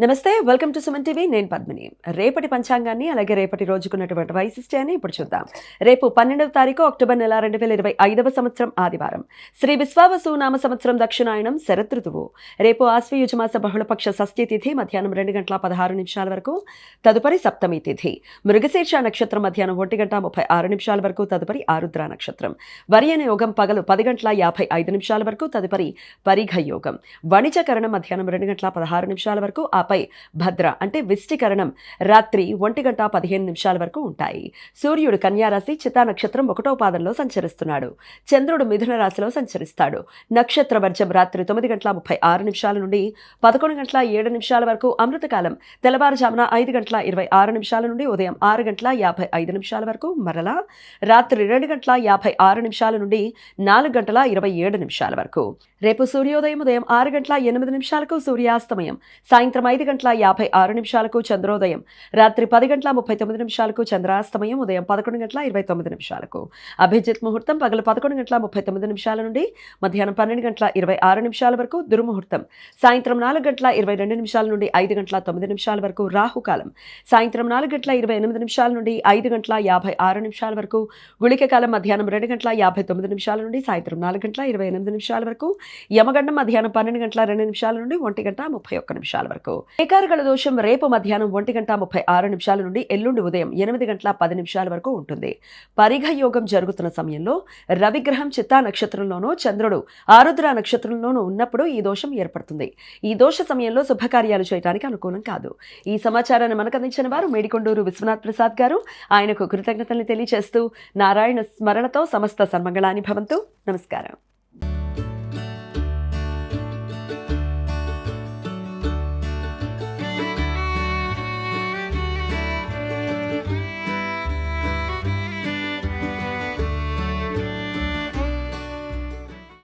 నమస్తే welcome to Suman TV. నేను పద్మిని. రేపటి పంచాంగాన్ని అలాగే రేపటి రోజుకున్నటువంటి వైశిష్ట్యాన్ని ఇప్పుడు చూద్దాం. రేపు పన్నెండవ తారీఖు అక్టోబర్ నెల రెండు వేల ఇరవై ఐదవ సంవత్సరం ఆదివారం. శ్రీ విశ్వావసు నామ సంవత్సరం దక్షిణాయనం శరతృతువు రేపు ఆశ్వయుజమాస బహుళపక్ష షష్ఠి తిథి మధ్యాహ్నం రెండు గంటల పదహారు నిమిషాల వరకు. తదుపరి సప్తమి తిథి. మృగశీర్ష నక్షత్రం మధ్యాహ్నం ఒంటి గంట ముప్పై ఆరు నిమిషాల వరకు. తదుపరి ఆరుద్ర నక్షత్రం. వరియన యోగం పగలు పది గంటల యాభై ఐదు నిమిషాల వరకు. తదుపరి పరిఘ యోగం వణిజకరణం మధ్యాహ్నం రెండు గంటల పదహారు నిమిషాల వరకు. ఆపై భద్ర అంటే విష్టికరణం రాత్రి ఒంటి గంట పదిహేను నిమిషాల వరకు ఉంటాయి. సూర్యుడు కన్యారాశి చితా నక్షత్రం ఒకటో పాదంలో సంచరిస్తున్నాడు. చంద్రుడు మిథున రాశిలో సంచరిస్తాడు. నక్షత్ర వర్జం రాత్రి తొమ్మిది గంటల ముప్పై ఆరు నిమిషాల నుండి పదకొండు గంటల ఏడు నిమిషాల వరకు అమృతకాలం. తెల్లవారుజామున ఐదు గంటల ఇరవై ఆరు నిమిషాల నుండి ఉదయం ఆరు గంటల యాభై ఐదు నిమిషాల వరకు మరలా. రాత్రి రెండు గంటల యాభై ఆరు నిమిషాల నుండి నాలుగు గంటల ఇరవై ఏడు నిమిషాల వరకు. రేపు సూర్యోదయం ఉదయం ఆరు గంటల ఎనిమిది నిమిషాలకు సూర్యాస్తమయం. సాయంత్రం ఐదు గంటల యాభై ఆరు నిమిషాలకు చంద్రోదయం రాత్రి పది గంటల ముప్పై తొమ్మిది నిమిషాలకు చంద్రాస్తమయం ఉదయం పదకొండు గంటల ఇరవై తొమ్మిది నిమిషాలకు. అభిజిత్ ముహూర్తం పగలు పదకొండు గంటల ముప్పై తొమ్మిది నిమిషాల నుండి మధ్యాహ్నం పన్నెండు గంటల ఇరవై ఆరు నిమిషాల వరకు దుర్ముహూర్తం. సాయంత్రం నాలుగు గంటల ఇరవై రెండు నిమిషాల నుండి ఐదు గంటల తొమ్మిది నిమిషాల వరకు రాహుకాలం. సాయంత్రం నాలుగు గంటల ఇరవై ఎనిమిది నిమిషాల నుండి ఐదు గంటల యాభై ఆరు నిమిషాల వరకు గుళిక కాలం మధ్యాహ్నం రెండు గంటల యాభై తొమ్మిది నిమిషాల నుండి సాయంత్రం నాలుగు గంటల ఇరవై ఎనిమిది నిమిషాల వరకు యమగండం మధ్యాహ్నం పన్నెండు గంటల రెండు నిమిషాల నుండి ఒంటి గంట ముప్పై ఒక్క నిమిషాల వరకు. ఏకారగల దోషం రేపు మధ్యాహ్నం ఒంటి గంట ముప్పై ఆరు నిమిషాల నుండి ఎల్లుండి ఉదయం ఎనిమిది గంటల పది నిమిషాల వరకు ఉంటుంది. పరిఘ యోగం జరుగుతున్న సమయంలో రవిగ్రహం చిత్తా నక్షత్రంలోనూ చంద్రుడు ఆరుద్ర నక్షత్రంలోనూ ఉన్నప్పుడు ఈ దోషం ఏర్పడుతుంది. ఈ దోష సమయంలో శుభకార్యాలు చేయడానికి అనుకూలం కాదు. ఈ సమాచారాన్ని మనకు అందించిన వారు మేడికొండూరు విశ్వనాథ్ ప్రసాద్ గారు. ఆయనకు కృతజ్ఞతల్ని తెలియజేస్తూ నారాయణ స్మరణతో సమస్త సన్మంగళాని భవంతు. నమస్కారం.